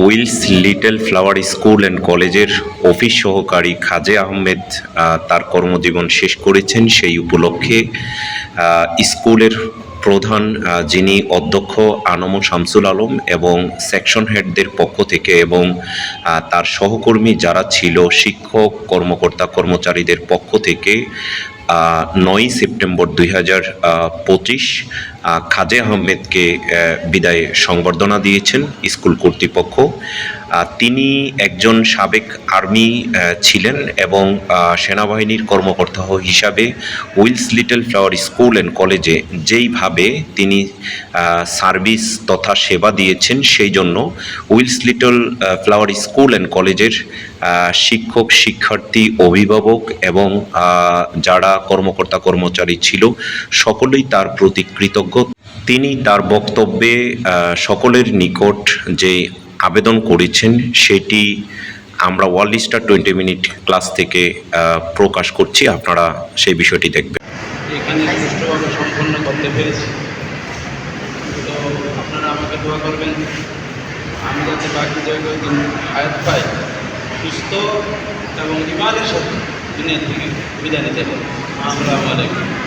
Wills little flower school and কলেজের office সহকারী খাজে আহমেদ তার কর্মজীবন শেষ করেছেন। সেই উপলক্ষে স্কুলের প্রধান যিনি অধ্যক্ষ আনম শামসুল আলম এবং সেকশন হেডদের পক্ষ থেকে এবং তার সহকর্মী যারা ছিল, শিক্ষক, কর্মকর্তা, কর্মচারীদের পক্ষ থেকে নয়ই সেপ্টেম্বর দুই হাজার পঁচিশ খাজে আহমেদকে আহ, বিদায় সংবর্ধনা দিয়েছেন স্কুল কর্তৃপক্ষ। তিনি একজন সাবেক আর্মি ছিলেন এবং সেনাবাহিনীর কর্মকর্তা হিসাবে Wills little flower school and কলেজে যেইভাবে তিনি সার্ভিস তথা সেবা দিয়েছেন সেই জন্য Wills little flower school and কলেজের শিক্ষক শিক্ষার্থী অভিভাবক এবং যারা কর্মকর্তা, কর্মচারী ছিল, সকলেই তার প্রতি কৃতজ্ঞ। তিনি তার বক্তব্যে সকলের নিকট যে আবেদন করেছেন, সেটি আমরা world star twenty minute class থেকে প্রকাশ করছি। আপনারা সেই বিষয়টি দেখবেন। আমি যাতে বাকি জায়গায় হায়াত পাই, সুস্থ এবং ইমানের সাথে দুনিয়া থেকে বিদায় নিতে পারি। আসসালামু আলাইকুম।